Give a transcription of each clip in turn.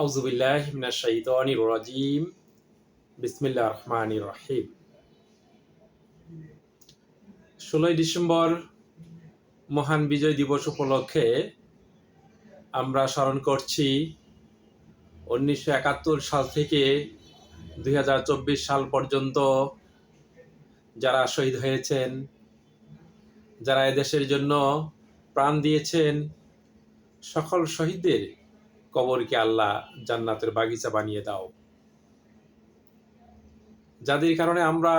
আউজুবিল্লাহ মিনাশ শাইতানির রাজিম। বিসমিল্লাহ রহমানির রহিম। ষোলোই ডিসেম্বর মহান বিজয় দিবস উপলক্ষে আমরা স্মরণ করছি উনিশশো একাত্তর সাল থেকে দুই হাজার চব্বিশ সাল পর্যন্ত যারা শহীদ হয়েছেন, যারা এদেশের জন্য প্রাণ দিয়েছেন, সকল শহীদদের কবরকে আল্লাহ জান্নাতের বাগিচা বানিয়ে দাও। যাদের কারণে আমরা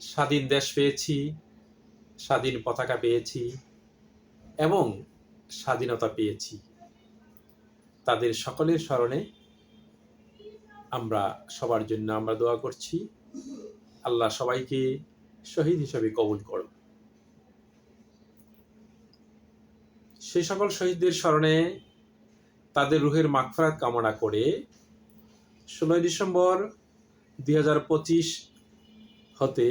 স্বাধীন দেশ পেয়েছি, স্বাধীন পতাকা পেয়েছি এবং স্বাধীনতা পেয়েছি, তাদের সকলের স্মরণে আমরা সবার জন্য আমরা দোয়া করছি। আল্লাহ সবাইকে শহীদ হিসেবে কবুল করুন সেই সকল শহীদদের স্মরণে তাদের রুহের মাগফরাত কামনা করে ষোলোই ডিসেম্বর দুই হাজার পঁচিশ হতে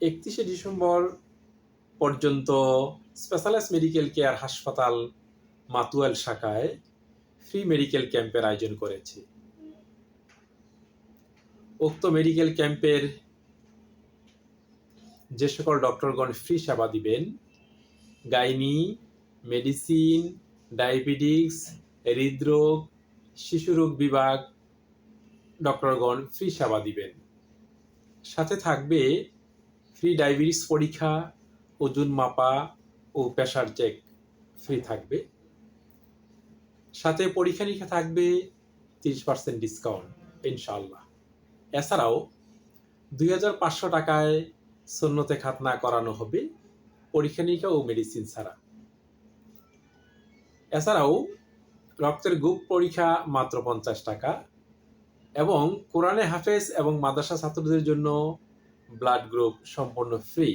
একত্রিশে ডিসেম্বর পর্যন্ত স্পেশালাইজ মেডিকেল কেয়ার হাসপাতাল মাতুয়াল শাখায় ফ্রি মেডিকেল ক্যাম্পের আয়োজন করেছে। উক্ত মেডিকেল ক্যাম্পের যে সকল ডক্টরগণ ফ্রি সেবা দিবেন, গাইনি, মেডিসিন, ডায়াবেটিক্স হৃদরোগ শিশুরোগ বিভাগ, ডক্টরগণ ফ্রি সেবা দিবেন। সাথে থাকবে ফ্রি ডায়াবেটিস পরীক্ষা, ওজন মাপা ও প্রেশার চেক ফ্রি থাকবে। সাথে পরীক্ষা নিরীক্ষা থাকবে তিরিশ পার্সেন্ট ডিসকাউন্ট ইনশাল্লাহ এছাড়াও দুই হাজার পাঁচশো টাকায় সন্ন্যতে খাতনা করানো হবে পরীক্ষা নিরীক্ষা ও মেডিসিন ছাড়া। এছাড়াও রক্তের গ্রুপ পরীক্ষা মাত্র পঞ্চাশ টাকা এবং কোরআনে হাফেজ এবং মাদ্রাসা ছাত্রদের জন্য ব্লাড গ্রুপ সম্পূর্ণ ফ্রি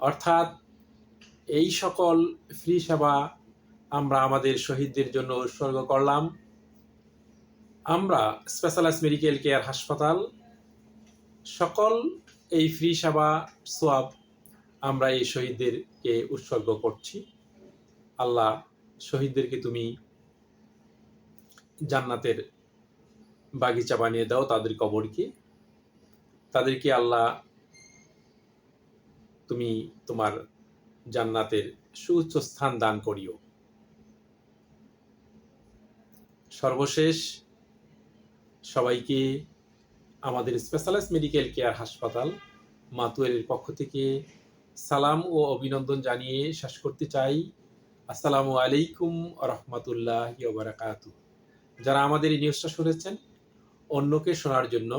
অর্থাৎ এই সকল ফ্রি সেবা আমরা আমাদের শহীদদের জন্য উৎসর্গ করলাম। আমরা স্পেশালাইজ মেডিকেল কেয়ার হাসপাতাল, সকল এই ফ্রি সেবা, সোয়াব আমরা এই শহীদদেরকে উৎসর্গ করছি। আল্লাহ শহীদদেরকে তুমি জান্নাতের বাগিচা বানিয়ে দাও তাদের কবরকে। তাদেরকে আল্লাহ তুমি তোমার জান্নাতের সুউচ্চ স্থান দান করিও। সর্বশেষ সবাইকে আমাদের স্পেশালাইজ মেডিকেল কেয়ার হাসপাতাল মাতুয়েলের পক্ষ থেকে সালাম ও অভিনন্দন জানিয়ে শেষ করতে চাই। আসসালামু আলাইকুম রহমতুল্লাহ বারাকাত যারা আমাদের এই নিউজটা শুনেছেন, অন্যকে শোনার জন্য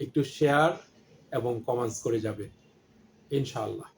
একটু শেয়ার এবং কমেন্টস করে যাবেন, ইনশাআল্লাহ।